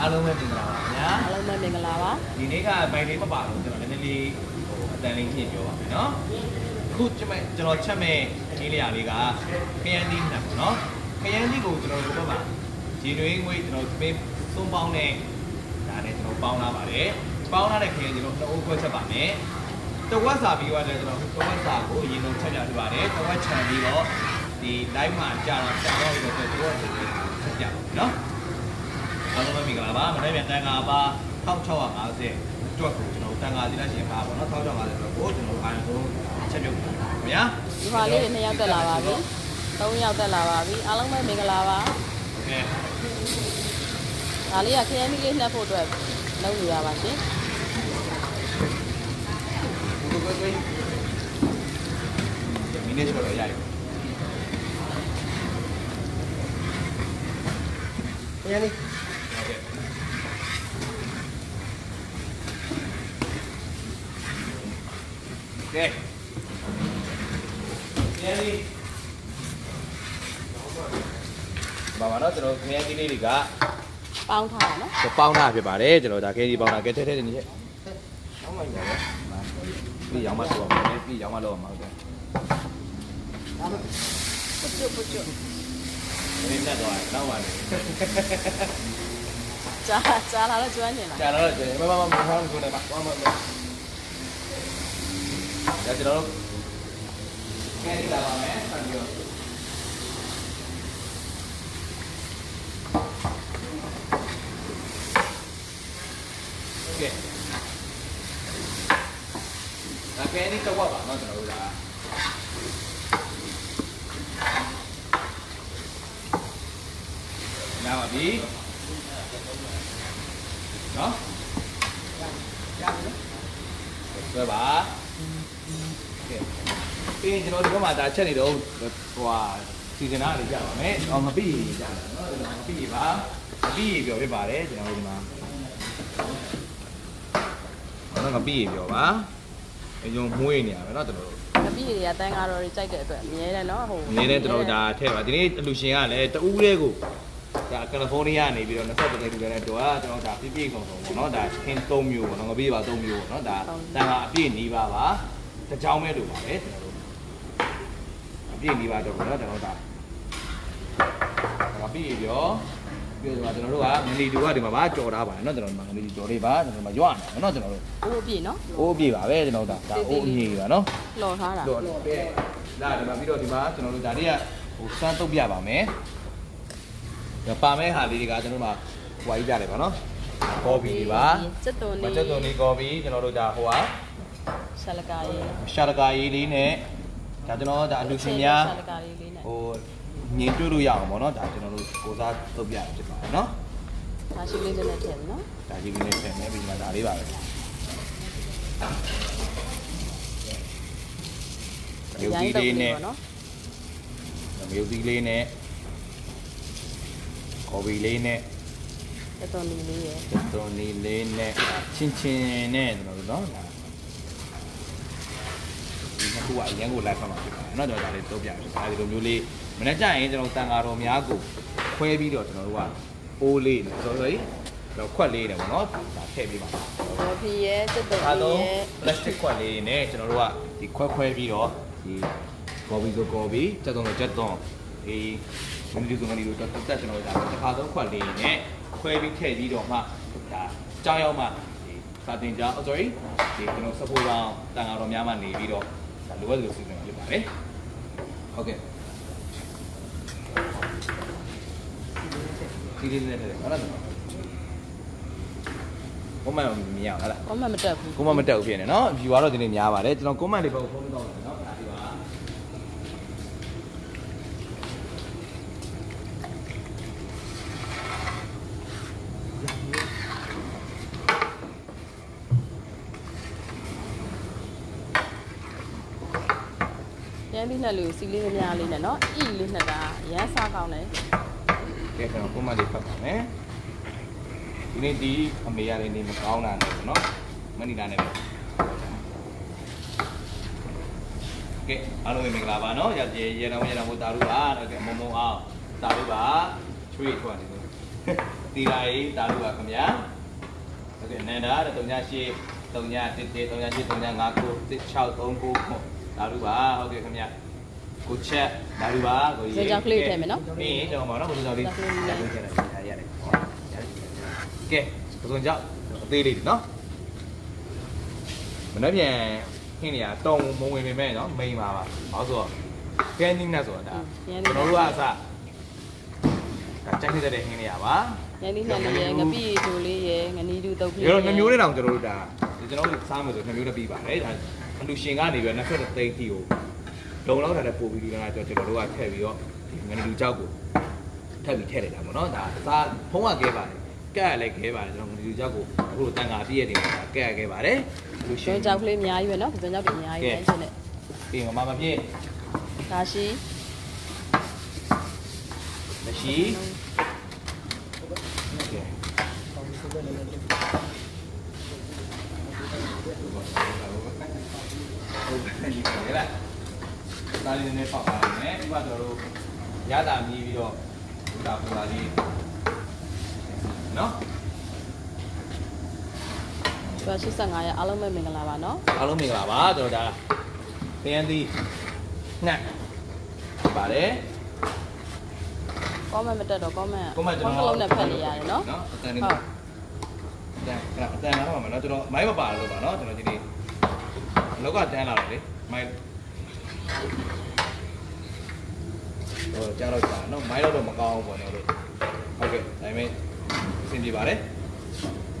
အားလုံးပဲမင်္ဂလာပါခင်ဗျာအားလုံးပဲမင်္ဂလာပါဒီနေ့ကဘိုင်လေးမပါတော့ကျွန်တော်နည်းနည်းလေးဟိုအတန်လေးညှင့်ပြောပါမယ်နော်အခုကျွန်မကျွန်တော်ချက်မဲ့ဒီနေရာလေးကခရမ်းသီးနဲ့ပေါ့နော်ခရမ်းသီးကိုကျွန်တော်တို့ဘက်မှာဂျီနွေးငွေကျွန်တော်ပေးသုံးပေါင်းနဲ့ဒါနဲ့ကျွန်တော်ပေါင်းလာပါတယ်ပေါင်းလာတဲ့ခရမ်းကျွန်တော်နှစ်အုပ်ခွဲချက်ပါမယ်တဝက်စာပြီးသွားတယ်ကျွန်တော်တဝက်စာကိုအရင်ဆုံးချက်ပြပြပါတယ်တဝက်ချန်ပြီးတော့ဒီ live မှာကြာတော့ကြာတော့ပြီးတော့ကျွန်တော်တို့ချက်ပြပါမယ်နော် အားလုံးပဲမင်္ဂလာပါမနေ့ပြန်တန်ခါပါ1650အတွက်ကိုကျွန်တော်တန်ခါစီလက်ရှင်ပါပါတော့1650အတွက်ကိုကျွန်တော်အာရုံဆုံးချက်ပြုတ်ပါဗျာ ဒီမှာလေးတွေနှစ်ယောက်တက်လာပါပြီသုံးယောက်တက်လာပါပြီအားလုံးပဲမင်္ဂလာပါ โอเค ဒါလေးကခရမ်းမီလေးနှက်ဖို့အတွက်လုပ်နေရပါရှင် ဘုရားကိုမိနစ်ကျော်တော့ရရရန်နီ ကဲခရီးလေးဘာမှတော့ကျွန်တော်ခရီးလေးတွေကပေါင်းထားတာနော်ပေါင်းထားဖြစ်ပါတယ်ကျွန်တော်ဒါခရီးပေါင်းတာကဲထဲထဲနေချက်ဟုတ်ပါပြီပြီးရောင်းမတော့ပါဘူးပြီးရောင်းမတော့မှာဟုတ်တယ်ဒါမှပကျွပကျွနေနေတော့တော့ပါလေကြာကြာလာတော့ကျွမ်းနေလားကြာလာတော့ကျွမ်းမမမမဟောင်းကိုနေပါမမမ Ya tira lo. Kaya tira la mesa, Dios. Okay. La kaya ni está guapa, no te lo voy a nào đi đó rồi bà ပါပြီနော်ရပါပြီပြီးရင်ကျွန်တော်ဒီဘက်မှာဒါချက်နေတော့ဟိုဟာစီဇနာလေးကြပါမယ်။အော်မပြီးကြတာနော်။မပြီးပါ။မပြီးပြောဖြစ်ပါတယ်ကျွန်တော်ဒီမှာ။တော့မပြီးပြောပါ။အရင်မွေးနေရမယ်နော်ကျွန်တော်တို့ငပိတွေကတန်ကားတော်တွေကြိုက်တဲ့အတွက်အမြဲတမ်းနော်ဟို။နည်းနည်းကျွန်တော်တို့ဒါထည့်ပါဒီနေ့အလူရှင်ကလည်းတဦးလေးကိုဒါကယ်လီဖိုးနီးယားနေပြီးတော့20တကယ်လူလည်းတော့ကျွန်တော်ဒါပြည့်ပြည့်စုံစုံပေါ့နော်ဒါခင်း3မျိုးပေါ့နော်ငပိပါ3မျိုးပေါ့နော်ဒါတန်ခါအပြည့်နီးပါပါ တကြောင်ပဲလို့ပါပဲကျွန်တော်တို့အပြည့်နီးပါတော့ပေါ့နော်ကျွန်တော်တို့ဒါငပိပြောပြောဆိုတော့ကျွန်တော်တို့ကမနီတူကဒီမှာပါကြော်ထားပါတယ်နော်ကျွန်တော်တို့မနီတူကြော်လေးပါကျွန်တော်တို့ရွာနေတယ်နော်ကျွန်တော်တို့အိုးပြည့်နော်အိုးပြည့်ပါပဲကျွန်တော်တို့ဒါဒါအိုးအမြည်ပါနော်လော်ထားတာတော့တော့ပဲလာဒီမှာပြီးတော့ဒီမှာကျွန်တော်တို့ဒါတွေကဟိုစမ်းတုပ်ပြပါမယ်ဒါပါမဲ့ဟာလေးတွေကကျွန်တော်တို့မှာဟိုဝိုင်းကြတယ်ပါနော်ကော်ဖီတွေပါစက်သွန်မနေချက်သွန်လေးကော်ဖီကျွန်တော်တို့ဒါဟိုဟာ ဆလကာရေးရှာတကာရေးလေးနဲ့ဒါကျွန်တော်ဒါအလူရှင်များဆလကာရေးလေးနဲ့ဟိုညင်တွေ့လို့ရအောင်ပေါ့နော်ဒါကျွန်တော်တို့ကိုစားတုပ်ပြဖြစ်ပါတယ်နော်ဒါရှိလေးနဲ့ထည့်နော်ဒါကြီးကလေးထည့်မယ်ပြီးမှဒါလေးပါပဲရုပ်သီးလေးနဲ့နော်မြုပ်သီးလေးနဲ့ကော်ဖီလေးနဲ့စက်သွန်နေလေးရယ်သွန်နီလေးနဲ့ချင်းချင်းနဲ့ကျွန်တော်တို့နော် ဒါဒီနှစ်ခုကအရင်ကိုလိုက်ဖတ်မှာဖြစ်ပါတယ်เนาะကျွန်တော်ဒါလေးတုံးပြတယ်ဒါဒီလိုမျိုးလေးမနေ့ကျရင်ကျွန်တော်တန်ဃာတော်များကိုခွဲပြီးတော့ကျွန်တော်တို့ကအိုးလေးနဲ့ sorry တော့ခွက်လေးတယ်ပေါ့နော်ဒါထည့်ပေးပါမယ် ကော်ဖီရယ်စက်သွန် အား လေး လုံး ရယ် plastic ခွက်လေးနဲ့ကျွန်တော်တို့ကဒီခွဲခွဲပြီးတော့ဒီကော်ဖီဆိုကော်ဖီချက်သွန်ဆိုချက်သွန်ဒီမင်းဒီဆိုမင်းဒီတို့တက်တက်ကျွန်တော်တို့ဒါတစ်ခါသုံးခွက်လေးနဲ့ခွဲပြီးထည့်ပြီးတော့မှဒါကြောင်းရောက်မှဒီစာတင်ကြား oh sorry ဒီကျွန်တော်စပိုးပေါင်းတန်ဃာတော်များမှနေပြီးတော့ ဒါလိုအပ်လို့စီစဉ်မှာဖြစ်ပါတယ်ဟုတ်ကဲ့ဒီလေးနဲ့ထည့်တယ်ဟုတ်လားဘုမမမြင်အောင်လားကောမမတက်ဘူးကိုမမတက်ဘူးဖြစ်နေနော် view ကတော့ဒီနေ့များပါတယ်ကျွန်တော် comment တွေဘက်ကိုဖုန်းမတော့ဘူးနော်ဒါဒီပါ ရမ်းပြီး နှစ်လူစီလေးများလေးနဲ့နော်အီလေးနှစ်တာရမ်းစားကောင်းတယ်ကဲကျွန်တော် comment တွေဖတ်ပါမယ်ဒီနေ့ဒီအမေရတဲ့နေမကောင်းတာနဲ့ပေါ့နော်မနီတာနဲ့ပဲကဲအားလုံးပဲမင်္ဂလာပါနော်ရရေရေတော်ရေတော်ဘုတာတို့ပါတော့ကဲမုံမုံအောင်တာတို့ပါချွေးထွားနေလို့ဒီတီလာရေးတာလို့ပါခင်ဗျာဟုတ်ကဲ့နန္ဒာတဲ့38 38 11 38 39 9 6 39ဒါလို့ပါဟုတ်ကဲ့ခင်ဗျာ ကိုချက်ဒါလို့ပါကိုကြီးစကြောက်လေးထည့်မယ်နော်ပြီးရင်တော့ပါနော်ကိုကြောက်လေးစကြောက်လေးစကြောက်လေးထည့်လိုက်ရတယ်ရတယ်ကဲကိုကြောက်အသေးလေးနော်မနေ့ပြန်ခင်းနေရတုံမဝင်ပေမဲ့နော်မိန်ပါပါဘာလို့ဆိုတော့ကဲနင်းနဲ့ဆိုတာဒါကျွန်တော်တို့ကအစဒါကြိုက်နေတဲ့ခင်းနေရပါရန်ဒီနှံလေးရယ်ငပိချိုလေးရယ်ငနီတူတုပ်ကလေးဒီတော့နှမျိုးနဲ့တောင်ကျွန်တော်တို့ဒါကျွန်တော်တို့စားမယ်ဆိုနှမျိုးနဲ့ပြီးပါတယ်ဒါအလူရှင်ကနေပြီးတော့နှစ်ဖက်သိန်းတီကို လုံလောက်တာလည်းပို့ပြီးဒီကနေ့ကျွန်တော်တို့ကထည့်ပြီးတော့ဒီငနီလူကြောက်ကိုထည့်ပြီးထည့်လိုက်တာပေါ့နော်ဒါစားဖုံးရခဲပါတယ်ကဲ့ရလည်းခဲပါတယ်ကျွန်တော်ငနီလူကြောက်ကိုအခုတန်ခါပြည့်ရတဲ့မှာကဲ့ရခဲပါတယ်လူရှကျွင်န်းကြောက်ကလေးအများကြီးပဲနော်ကျွန်းကြောက်တွေအများကြီးပဲရှင်နဲ့ပြီးတော့မမပြည့်ဒါရှိမရှိကဲဟုတ်ကဲ့ ဒီကဲ့လားဒါလေးနည်းပေါက်ပါလိမ့်မယ်ဒီမှာကျွန်တော်တို့ရတာမြည်ပြီးတော့ဒီတာပူလာလေးနော်ကျွန်း85ရအားလုံးပဲမင်္ဂလာပါနော်အားလုံးမင်္ဂလာပါကျွန်တော်ဒါခရမ်းသီးနှက်ပါတယ် comment မတက်တော့ comment ကိုမကျွန်ဖုတော်န်းကလုံးနဲ့ဖတ်နေရတယ်နော်နော်အတန်လေးဟုတ်အတန်အတန်လာတော့မှာနော်ကျွန်တော်မိုင်းမပါလို့ပါနော်ကျွန်တော်ဒီနေ့လောက်ကတန်းလာတယ်လေမိုင်း ဟိုကြားတော့ကြားနော်မိုင်းတော့မကောင်းဘူးပေါ့နော်လို့ဟုတ်ကဲ့ဒါပေမဲ့အဆင်ပြေပါတယ်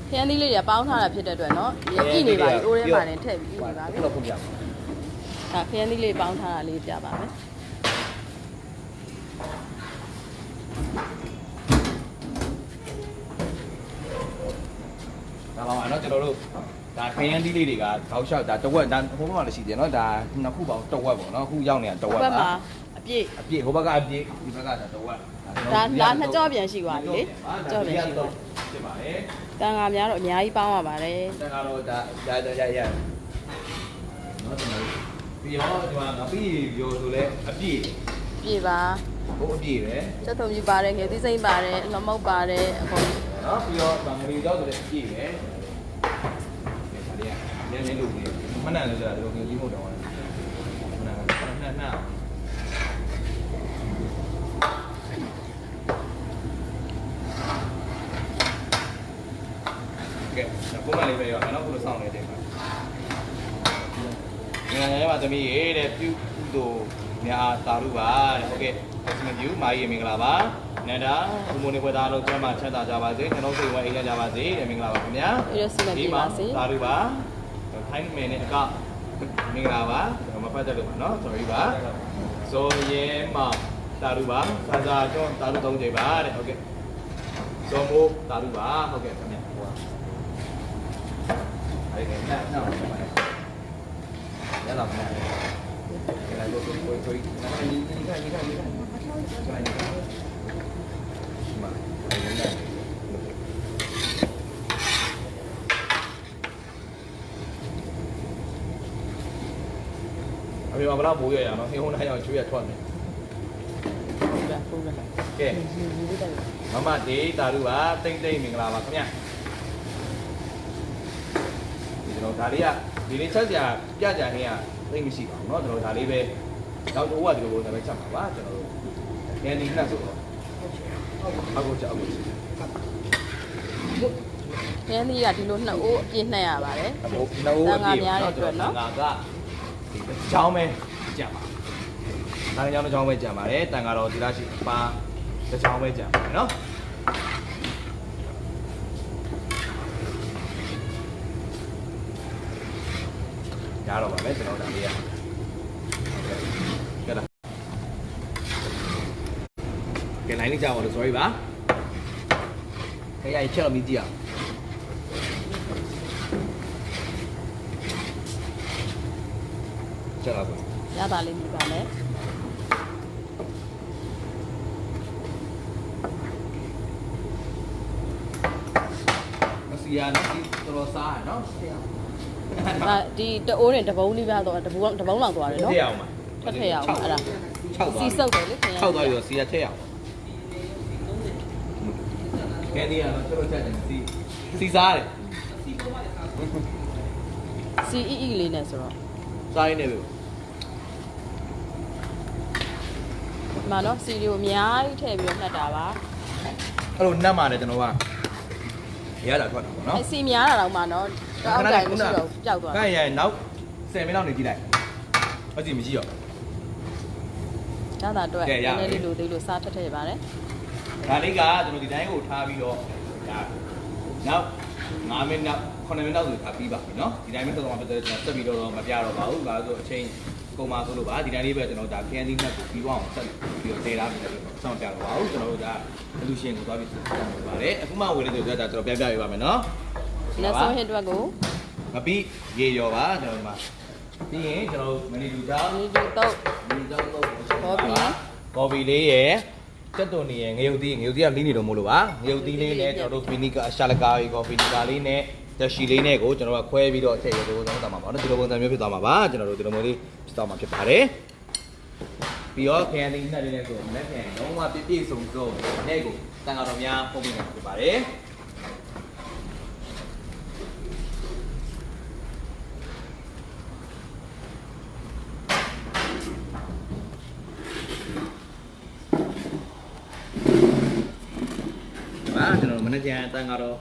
ခရမ်းသီးလေးတွေပေါင်းထားတာဖြစ်တဲ့အတွက်နော်ရကြည့်နေပါပြီအိုးထဲမှာတင်ထည့်ပြီးနေပါပြီ ခုတော့ခုပြပါ ဒါခရမ်းသီးလေးပေါင်းထားတာလေးပြပါမယ် ဒါပါပါเนาะကျွန်တော်တို့ဒါခရမ်းသီးလေးတွေကတောက်လျှောက်ဒါတဝက်ဒါဟိုဘက်မှာလည်းရှိတယ်เนาะဒါနှစ်ခုပေါင်းတဝက်ပေါ့เนาะအခုရောက်နေတာတဝ ဘ က် က် ပါ မှာ အပြည့်အပြည့်ဟိုဘက်ကအပြည့်ဒီဘက်ကဒါတော့ဝက်ဒါဒါနှစ်ကြောပြန်ရှိသွားပြီလေကြောပြန်ရှိသွားဖြစ်ပါတယ်တန်ခါများတော့အများကြီးပေါင်းရပါတယ်တန်ခါတော့ဒါဒါဒါရရနော်ဒီမှာပြီးရောဒီမှာငါပြီးရောဆိုလဲအပြည့်ပြည့်ပါဟိုအပြည့်ပဲစက်သုံးပြပါတယ်ငယ်သိစိမ့်ပါတယ်လမုတ်ပါတယ်အကုန်နော်ပြီးတော့ငရီကြောက်ဆိုလဲအပြည့်ပဲဒါတွေကနည်းနည်းလို့နေမနှံလို့ဆိုတာဒီလိုငယ်ကြီးမဟုတ်တော့ဘူးမနှံကနှံနှံ ပုံမှန်လေးပဲရောနောက်ခုလိုစောင့်နေတယ်မှာငါလည်းပါသမီးရေးတဲ့ပြုသူများတာရုပါတဲ့ဟုတ်ကဲ့စမကျူမာကြီးမင်္ဂလာပါနန္ဒာဘုံမနေခွဲသားလို့ကျမ်းမှာချမ်းသာကြပါစေကျွန်တော်စိတ်ဝဲအိမ်ရကြပါစေတဲ့မင်္ဂလာပါခင်ဗျာအေးစီမပြေပါစေတာရုပါထိုင်းမင်းနဲ့အကမင်္ဂလာပါမပတ်သက်လို့ပါနော် sorry ပါဇော်ရဲမတာရုပါစာစာကျွန်းတာရုသုံးချိန်ပါတဲ့ဟုတ်ကဲ့ဇော်မိုးတာရုပါဟုတ်ကဲ့ခင်ဗျာဟို အဲ့ဒါနဲ့နောက်ပါရလာမယ်။ဒါလည်းကိုကိုကိုနာမည်ဒီကဒီကဒီကဒီကဒီကမအဲ့ဒါအမေဘလာမိုးရရအောင်ဟင်းဟိုးနိုင်အောင်ချွေးရထွက်မယ်ဟုတ်ကဲ့ဟုတ်ကဲ့။ကဲမမဒေးတာတို့ပါတိမ့်တိမ့်မင်္ဂလာပါခင်ဗျာ။ဒီကျွန် တော်ဒါလေးကဒီလေးချက်စရာပြကြခင်းကသိမ့်မရှိပါဘူးเนาะကျွန်တော်ဒါလေးပဲတော့ဟိုကဒီလိုပုံစံပဲချက်ပါပါကျွန်တော်တို့။ကန်ဒီနှက်ဆိုတော့အခုချက်အခုချက် ခရမ်းသီးကဒီလိုနှစ်အိုးအပြည့်နှက်ရပါတယ် အခုနှိုး တန်ခါများတဲ့အတွက်နော် တန်ခါကဒီချောင်းပဲကြံပါတန်ခါချောင်းတစ်ချောင်းပဲကြံပါတယ်တန်ခါတော့ဒီလားရှိပါတစ်ချောင်းပဲကြံပါတယ်နော် ရတော့ပါမယ်ကျွန်တော်ဒါလေးရဟုတ်ကဲ့ကဲလားကဲလိုင်းလေးကြောက်ပါလို့ sorry ပါခဲရချက်တော့မြည်ကြည့်အောင်ချက်တော့ပါရတာလေးမြည်ပါမယ်မစီယာနော်ဒီတော်တော်စားရနော်ဆရာ ဒါဒီတအိုးနဲ့တပုံးလေးပါတော့တပုံးတပုံးလောက်သွားတယ်နော်ထည့်အောင်ပါထပ်ထည့်ရအောင်အဲ့ဒါ6သွားစီစုပ်တယ်လေခရမ်း6သွားရောစီယာထည့်အောင်ကဲဒီကတော့တော်တော်ချက်တယ်စီစီစားတယ် CEE လေးနဲ့ဆိုတော့စားရင်းနေပြီဒီမှာနော်စီရီကိုအများကြီးထည့်ပြီးတော့နှက်တာပါအဲ့လိုနှက်မှလည်းကျွန်တော်ကရတာထွက်တာပေါ့နော်အဲစီများတာတော့မှနော် တောက်တိုင်မရှိတော့ပျောက်သွား ကဲရနောက်10မိနစ်လောက်နေကြည့်လိုက်ဟုတ်စီမရှိတော့ ညတာအတွက် ကဲရပါပြီ နည်းနည်းလေးလိုသေးလို့စားထက်ထည့်ပါတယ် ဒါလေးကကျွန်တော်ဒီတိုင်းကိုထားပြီးတော့ဒါနောက်9မိနစ်နောက်9မိနစ်နောက်ဆိုထားပြီးပါပြီเนาะဒီတိုင်းပဲတော့မှပြတယ်ကျွန်တော်ဆက်ပြီးတော့မပြတော့ပါဘူးဒါဆိုအချိန်ကုန်ပါဆိုလို့ပါဒီတိုင်းလေးပဲကျွန်တော်ဒါ candy nut ကိုပြီးတော့ဆက်ပြီးတော့တည်ထားပြီးတော့စောင့်ပြတော့ပါဘူးကျွန်တော်တို့ဒါ solution ကိုသွားပြီးဆက်လုပ်ပါတယ်အခုမှဝင်လို့ဆိုတော့ဒါကျွန်တော်ပြပြပေးပါမယ်เนาะ လက်ဆုံးဟင်းအတွက်ကိုမပြီးရေရောပါကျွန်တော်ဒီမှာပြီးရင်ကျွန်တော်မနီလူသားဒီဒီတော့မနီသားတော့ကော်ဖီကော်ဖီလေးရယ်စက်သွန်နေရယ်ငရုတ်သီးငရုတ်သီးကလင်းနေတော့မို့လို့ပါငရုတ်သီးလေးနဲ့ကျွန်တော်တို့ဖီနီကာရှာလကာကော်ဖီနီကာလေးနဲ့တက်ရှီလေးနဲ့ကိုကျွန်တော်ကခွဲပြီးတော့အထည့်ရတော့သုံးသွားမှာပါနော်ဒီလိုပုံစံမျိုးဖြစ်သွားမှာပါကျွန်တော်တို့ဒီလိုမျိုးလေးဖြစ်သွားမှာဖြစ်ပါတယ်ပြီးတော့ခရမ်းသီးနှက်လေးနဲ့ဆိုမနေ့ပြန်လုံးဝပြည့်ပြည့်စုံစုံနဲ့ကိုတန်တော်များပုံပြနေတာဖြစ်ပါတယ် ဒီ မှာကျွန်တော်မနေ့ကတန်ကတော့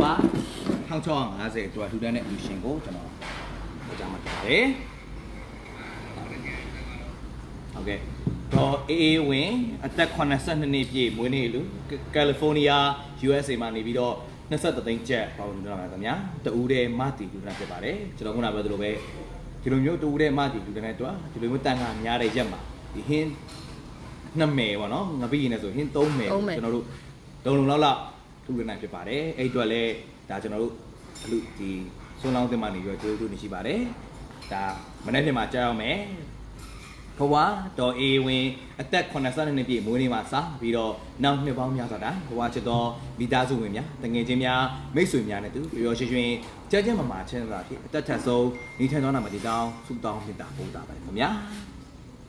ပါ1650သူကလူတန်းတဲ့လူရှင်ကိုကျွန်တော်အကြမ်းမှာပါတယ်ဟုတ်ကဲ့တော့အေးအေးဝင်အသက်82နှစ်ပြည့်မွေးနေ့လူကယ်လီဖိုးနီးယား USA မှာနေပြီးတော့23သိန်းကျပ်ပေါဝင်တော့မှာခင်ဗျာတူဦးတဲ့မတီလူတန်းဖြစ်ပါတယ်ကျွန်တော်ခုနပြောသလိုပဲဒီလိုမျိုးတူဦးတဲ့မတီလူတန်းတဲ့တော့ဒီလိုမျိုးတန်ခါများတဲ့ရက်မှာဒီဟင်းနှစ်မယ်ပေါ့နော်ငပိရင်လည်းဆိုဟင်းသုံးမယ်ကျွန်တော်တို့တုံလုံးလောက်လောက် ထူရနိုင်ဖြစ်ပါတယ်အဲ့အတွက်လည်းဒါကျွန်တော်တို့အလူဒီဆွန်းလောင်းတင်မှနေပြီးတော့ကျေးဇူးတင်ရှိပါတယ်ဒါမနေ့ပြန်မှာကြားအောင်မယ်ဘဝတော်အေဝင်အသက်82နှစ်ပြည့်မွေးနေ့မှာစပြီးတော့နောက်နှစ်ပေါင်းများစွာတိုင်ဘဝချစ်တော်မိသားစုဝင်များတငယ်ချင်းများမိတ်ဆွေများနဲ့တူပျော်ရွှင်ရွှင်ကြမ်းကြမ်းမာမာချမ်းသာဖြစ်အသက်ထက်ဆုံးနေထိုင်သောနာမှာဒီတောင်းဆုတောင်းမေတ္တာပို့တာပါတယ်ခင်ဗျာ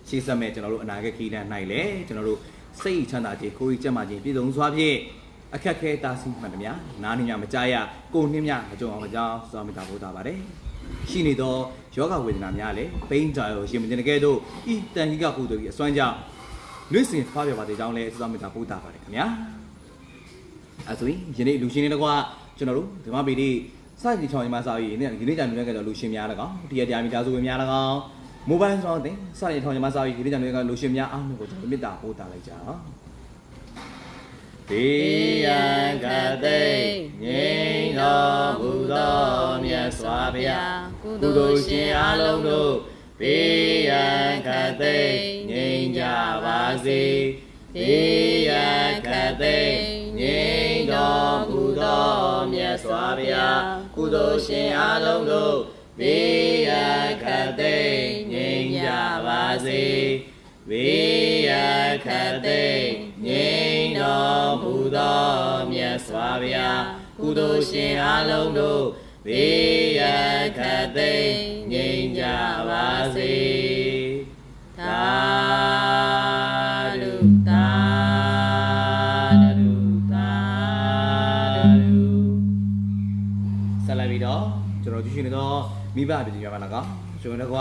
ရှေ့ဆက်မဲ့ကျွန်တော်တို့အနာဂတ်ခီးတန်းနိုင်လေကျွန်တော်တို့စိတ်ချမ်းသာခြင်းကိုယ်ကြီးကျန်းမာခြင်းပြည့်စုံစွာဖြင့် အခက်ခဲတားဆီးမှန်သမျှနားနေညမကြရကိုယ်နှင်းမြမကြုံအောင်မကြောင်းစွာမေတ္တာပို့တာပါတယ်ရှိနေသောယောဂဝေဒနာများလည်းပိန်းကြရောရှင်မတင်တကယ်တို့ဤတန်ကြီးကကုသိုလ်ကြီးအစွမ်းကြောင့်လွင့်စင်ဖားပြပါတဲ့ကြောင်းလည်းသုသမမေတ္တာပို့တာပါတယ်ခင်ဗျာအဲဆိုရင်ယနေ့လူရှင်တွေတကွာကျွန်တော်တို့ဓမ္မပေတိစတင်ချောင်းညီမစာရေးဒီနေ့ဒီနေ့ကြာနေကြတော့လူရှင်များ၎င်းတရားတရားမိသားစုဝင်များ၎င်းမိုဘိုင်းဆောင်တဲ့စတင်ချောင်းညီမစာရေးဒီနေ့ကြာနေကြလူရှင်များအားလုံးကိုကျွန်တော်မေတ္တာပို့တာလိုက်ကြအော င်ဘေးရန်ကတိတ်ငြိမ်းတော်မူသောမြတ်စွာဘုရားကုသိုလ်ရှင်အလုံးတို့ဘေးရန်ခတ်သိမ်းငြိမ်းကြပါစေဘေးရန်ခတ်သိမ်းငြိမ်းတော်မူသောမြတ်စွာဘုရားကုသိုလ်ရှင်အလုံးတို့ဘေးရန်ခတ်သိမ်းငြိမ်းကြပါစေဘေးရန်ခတ်သိမ်းငြိမ်း တော်မူသောမြတ်စွာဘုရားကုသိုလ်ရှင်အလုံးတို့ဘေးရန်ခတ်သိမ်းငြိမ်းကြပါစေသာဓုသာဓုသာဓုဆက်လိုက်ပြီးတော့ကျွန်တော်ကြည့်ရှင်နေတော့မိဘပြည်ပြန်မှာတော့ ကျွန်တော်က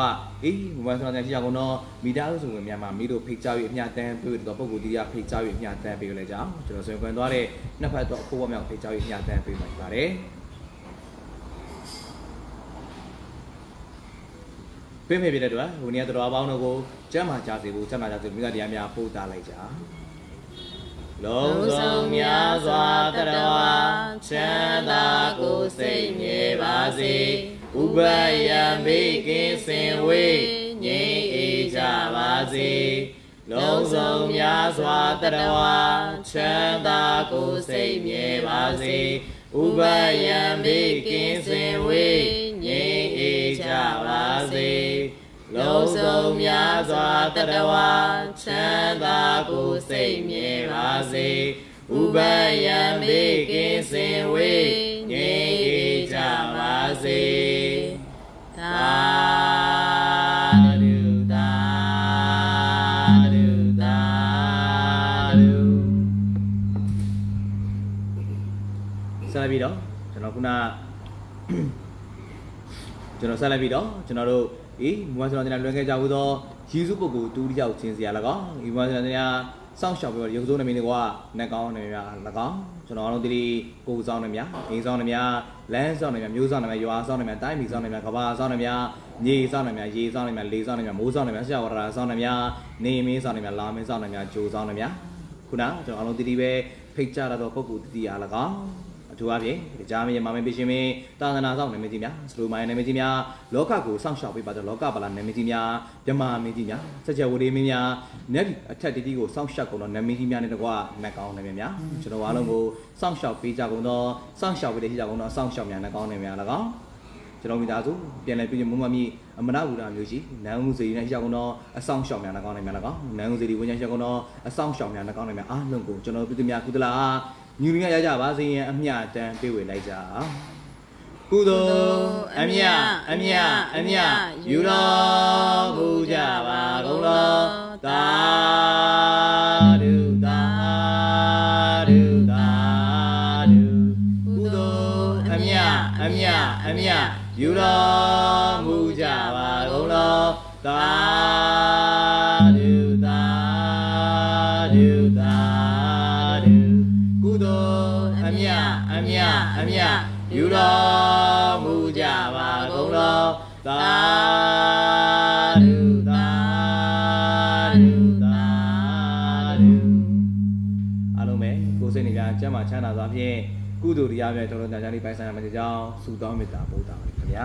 အေးဘုရားဆောင်တဲ့ကြည့်ရအောင်တော့မိသားစုဝင်များမှာမိတို့ဖိတ်ကြားပြီးအမြတ်တမ်းပေးတော့ပုံကိုယ်တရားဖိတ်ကြားပြီးအမြတ်တမ်းပေးလိုက်ကြအောင်ကျွန်တော်ဆိုရင်ခွင့်သွားတဲ့နှစ်ဖက်တော့အဖို့အမြောက်ဖိတ်ကြားပြီးအမြတ်တမ်းပေးမှဖြစ်ပါတယ်ပြင်းပြပြတဲ့အတွက်ဟိုနေ့ကတော့အပေါင်းတို့ကိုကျမ်းမာကြစေဖို့ကျမ်းမာကြစေမိကတရားများပို့တာလိုက်ကြလုံးစုံများစွာတရဝချမ်းသာကိုစိတ်မြေပါစေ ဥပယံဘေးကင်းစင်ဝေးငြိမ်းအေးကြပါစေလုံးစုံများစွာတရဝချမ်းသာကိုစိတ်မြေပါစေဥပယံဘေးကင်းစင်ဝေးငြိမ်းအေးကြပါစေလုံးစုံများစွာတတဝချမ်းသာကိုစိတ်မြေပါစေဥပယံဘေးကင်းစင်ဝေး တော်ဆက်လိုက်ပြီးတော့ကျွန်တော်တို့အေးမူဝါကျွန်တော်တင်လွှဲခဲ့ကြဘူးသောယေရှုပုဂ္ဂိုလ်တူတစ်ယောက်ချင်းစီရ၎င်းဒီမူဝါကျွန်တော်တင်စောင့်ရှောက်ပြီးတော့ရုပ်စိုးနေမင်းတွေကနက်ကောင်းနေများ၎င်းကျွန်တော်တို့ဒီကိုယ်ဆောင်နေများအိမ်ဆောင်နေများလမ်းဆောင်နေများမျိုးဆောင်နေများရွာဆောင်နေများတိုင်းပြည်ဆောင်နေများကဘာဆောင်နေများမြေဆောင်နေများရေဆောင်နေများလေဆောင်နေများမိုးဆောင်နေများဆရာဝရဆောင်နေများနေမင်းဆောင်နေများလာမင်းဆောင်နေများဂျိုဆောင်နေများခုနကျွန်တော်အလုံးတီတီပဲဖိတ်ကြရတော့ပုဂ္ဂိုလ်တီတီအား၎င်း အထူးအဖြင့်ကြားမရမမင်းပြရှင်မင်းတာသနာဆောင်နေမင်းကြီးများစလိုမိုင်းနေမင်းကြီးများလောကကိုစောင့်ရှောက်ပေးပါတော့လောကပါလာနေမင်းကြီးများမြမမင်းကြီးများစကြဝဠာမင်းများနက်အထက်တီတီကိုစောင့်ရှောက်ကုန်တော့နေမင်းကြီးများနဲ့တကွနက်ကောင်းနေမင်းများကျွန်တော်အားလုံးကိုစောင့်ရှောက်ပေးကြကုန်တော့စောင့်ရှောက်ပေးတဲ့ရှိကြကုန်တော့စောင့်ရှောက်များနက်ကောင်းနေမများ၎င်းကျွန်တော်မိသားစုပြန်လည်ပြည်မမမီအမနာဘူတာမျိုးရှိနန်းဦးစီနဲ့ရောက်တော့အဆောင်ရှောင်များနှကောင်းနိုင်များ၎င်းနန်းဦးစီဝင်းချရောက်တော့အဆောင်ရှောင်များနှကောင်းနိုင်များအားလုံးကိုကျွန်တော်ပြည်သူများကုသလာ ညူရင်းရကြပါစေရင်အမျှတန်းပေးဝေလိုက်ကြကုသိုလ်အမျှအမျှအမျှယူတော်မူကြပါကုန်လောသာဓုသာဓုသာဓုကုသိုလ်အမြအမြအမြယူတော်မူကြပါကုန်လောသာဓုသာ ချမ်းသာစွာဖြင့်ကုသိုလ်တရားမြတ်တော်တော်ကြာကြာလေးပိုင်ဆိုင်ရမယ်ကြောင်းဆုတောင်းမေတ္တာပို့တာပါခင်ဗျာ